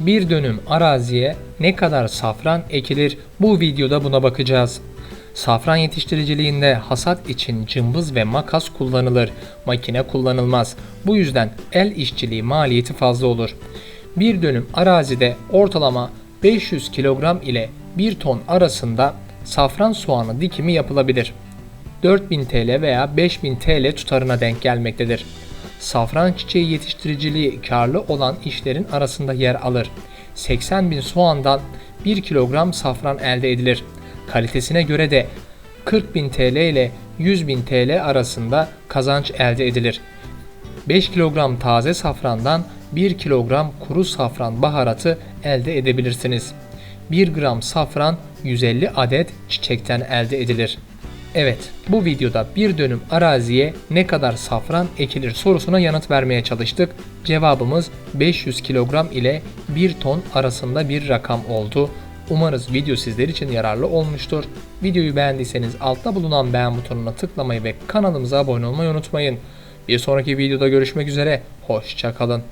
Bir dönüm araziye ne kadar safran ekilir bu videoda buna bakacağız. Safran yetiştiriciliğinde hasat için cımbız ve makas kullanılır, makine kullanılmaz. Bu yüzden el işçiliği maliyeti fazla olur. Bir dönüm arazide ortalama 500 kilogram ile 1 ton arasında safran soğanı dikimi yapılabilir. 4000 TL veya 5000 TL tutarına denk gelmektedir. Safran çiçeği yetiştiriciliği karlı olan işlerin arasında yer alır. 80 bin soğandan 1 kilogram safran elde edilir. Kalitesine göre de 40 bin TL ile 100 bin TL arasında kazanç elde edilir. 5 kilogram taze safrandan 1 kilogram kuru safran baharatı elde edebilirsiniz. 1 gram safran 150 adet çiçekten elde edilir. Evet, bu videoda bir dönüm araziye ne kadar safran ekilir sorusuna yanıt vermeye çalıştık. Cevabımız 500 kilogram ile 1 ton arasında bir rakam oldu. Umarız video sizler için yararlı olmuştur. Videoyu beğendiyseniz altta bulunan beğen butonuna tıklamayı ve kanalımıza abone olmayı unutmayın. Bir sonraki videoda görüşmek üzere, hoşçakalın.